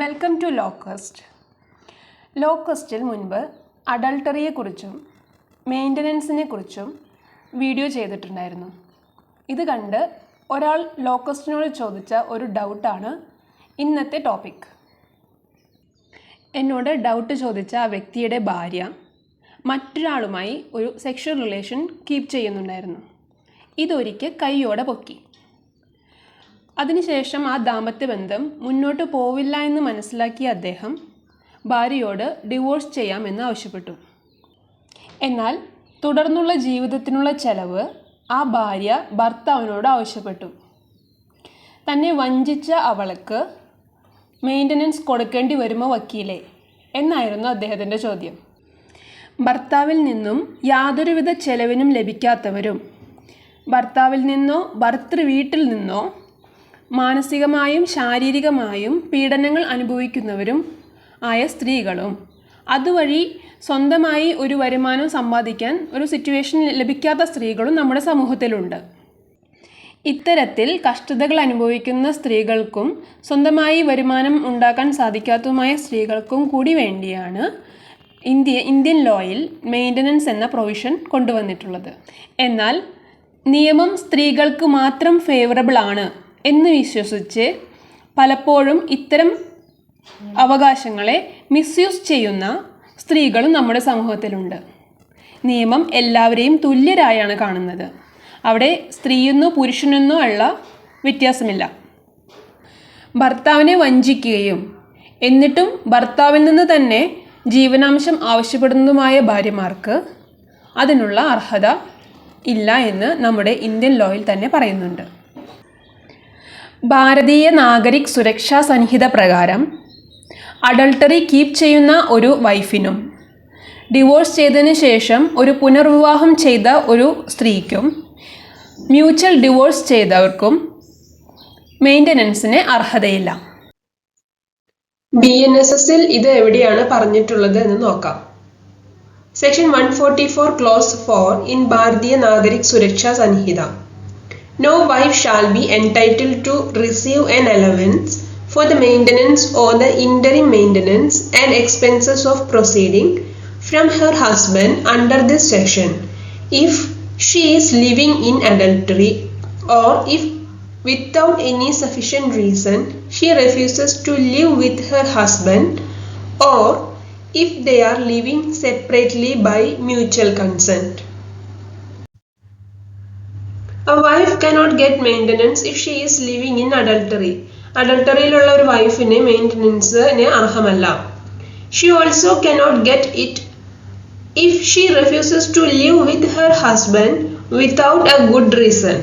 Welcome to locust ലോക്കസ്റ്റിൽ മുൻപ് അഡൾട്ടറിയെക്കുറിച്ചും മെയിന്റനൻസിനെ കുറിച്ചും video ചെയ്തിട്ടുണ്ടായിരുന്നു. ഇത് കണ്ട് ഒരാൾ ലോക്കസ്റ്റിനോട് ചോദിച്ച ഒരു ഡൗട്ടാണ് ഇന്നത്തെ ടോപ്പിക് എന്നോട് ഡൗട്ട് ചോദിച്ച ആ വ്യക്തിയുടെ ഭാര്യ മറ്റൊരാളുമായി ഒരു സെക്ഷൽ റിലേഷൻ കീപ്പ് ചെയ്യുന്നുണ്ടായിരുന്നു. ഇതൊരിക്കൽ കൈയോടെ പൊക്കി. അതിനുശേഷം ആ ദാമ്പത്യബന്ധം മുന്നോട്ട് പോവില്ല എന്ന് മനസ്സിലാക്കിയ അദ്ദേഹം ഭാര്യയോട് ഡിവോഴ്സ് ചെയ്യാമെന്ന് ആവശ്യപ്പെട്ടു. എന്നാൽ തുടർന്നുള്ള ജീവിതത്തിനുള്ള ചെലവ് ആ ഭാര്യ ഭർത്താവിനോട് ആവശ്യപ്പെട്ടു. തന്നെ വഞ്ചിച്ച അവൾക്ക് മെയിന്റനൻസ് കൊടുക്കേണ്ടി വരുമോ വക്കീലേ? എന്നായിരുന്നു അദ്ദേഹത്തിന്റെ ചോദ്യം. ഭർത്താവിൽ നിന്നും യാതൊരുവിധ ചെലവിനും ലഭിക്കാത്തവരും ഭർത്താവിൽ നിന്നോ ഭർത്തൃ വീട്ടിൽ നിന്നോ മാനസികമായും ശാരീരികമായും പീഡനങ്ങൾ അനുഭവിക്കുന്നവരും ആയ സ്ത്രീകളും. അതുവഴി സ്വന്തമായി ഒരു വരുമാനം സമ്പാദിക്കാൻ ഒരു സിറ്റുവേഷൻ ലഭിക്കാത്ത സ്ത്രീകളും നമ്മുടെ സമൂഹത്തിലുണ്ട്. ഇത്തരത്തിൽ കഷ്ടതകൾ അനുഭവിക്കുന്ന സ്ത്രീകൾക്കും സ്വന്തമായി വരുമാനം ഉണ്ടാക്കാൻ സാധിക്കാത്തതുമായ സ്ത്രീകൾക്കും കൂടി വേണ്ടിയാണ് ഇന്ത്യ ഇന്ത്യൻ ലോയിൽ മെയിന്റനൻസ് എന്ന പ്രൊവിഷൻ കൊണ്ടുവന്നിട്ടുള്ളത്. എന്നാൽ നിയമം സ്ത്രീകൾക്ക് മാത്രം ഫേവറബിൾ ആണ്. എന്ന് വിശ്വസിച്ച് പലപ്പോഴും ഇത്തരം അവകാശങ്ങളെ മിസ്യൂസ് ചെയ്യുന്ന സ്ത്രീകളും നമ്മുടെ സമൂഹത്തിലുണ്ട്. നിയമം എല്ലാവരെയും തുല്യരായാണ് കാണുന്നത്. അവിടെ സ്ത്രീയെന്നോ പുരുഷനെന്നോ ഉള്ള വ്യത്യാസമില്ല. ഭർത്താവിനെ വഞ്ചിക്കുകയും എന്നിട്ടും ഭർത്താവിൽ നിന്ന് തന്നെ ജീവനാംശം ആവശ്യപ്പെടുന്നതുമായ ഭാര്യമാർക്ക് അതിനുള്ള അർഹത ഇല്ല എന്ന് നമ്മുടെ ഇന്ത്യൻ ലോയിൽ തന്നെ പറയുന്നുണ്ട്. ഭാരതീയ നാഗരിക് സുരക്ഷാ സംഹിത പ്രകാരം അഡൾട്ടറി കീപ്പ് ചെയ്യുന്ന ഒരു വൈഫിനും ഡിവോഴ്സ് ചെയ്തതിന് ശേഷം ഒരു പുനർവിവാഹം ചെയ്ത ഒരു സ്ത്രീക്കും മ്യൂച്വൽ ഡിവോഴ്സ് ചെയ്തവർക്കും മെയിന്റനൻസിന് അർഹതയില്ല. ബി എൻ എസ് എസിൽ ഇത് എവിടെയാണ് പറഞ്ഞിട്ടുള്ളത് എന്ന് നോക്കാം. Section one forty four clause four in Bharatiya Nagarik Suraksha Sanhita No wife shall be entitled to receive an allowance for the maintenance or the interim maintenance and expenses of proceeding from her husband under this section if she is living in adultery or if without any sufficient reason she refuses to live with her husband or if they are living separately by mutual consent. A wife cannot get maintenance if she is living in adultery. അഡൾട്ടറിയിലുള്ള ഒരു വൈഫിന് മെയിന്റനൻസിന് അർഹമല്ല. She also cannot get it if she refuses to live with her husband without a good reason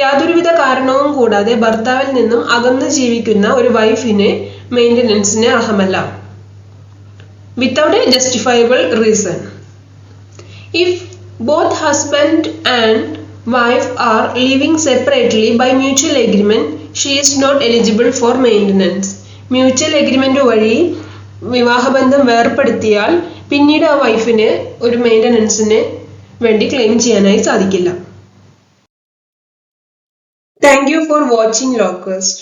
യാതൊരുവിധ കാരണവും കൂടാതെ ഭർത്താവിൽ നിന്നും അകന്ന് ജീവിക്കുന്ന ഒരു വൈഫിന് മെയിന്റനൻസിന് അർഹമല്ല. Without a justifiable reason if both husband and wife are living separately by mutual agreement. She is not eligible for maintenance. Mutual agreement വഴി വിവാഹബന്ധം വേർപ്പെടുത്തിയാൽ പിന്നീട് ആ വൈഫിന് ഒരു മെയിന്റനൻസിന് വേണ്ടി ക്ലെയിം ചെയ്യാനായി സാധിക്കില്ല. Thank you for watching locust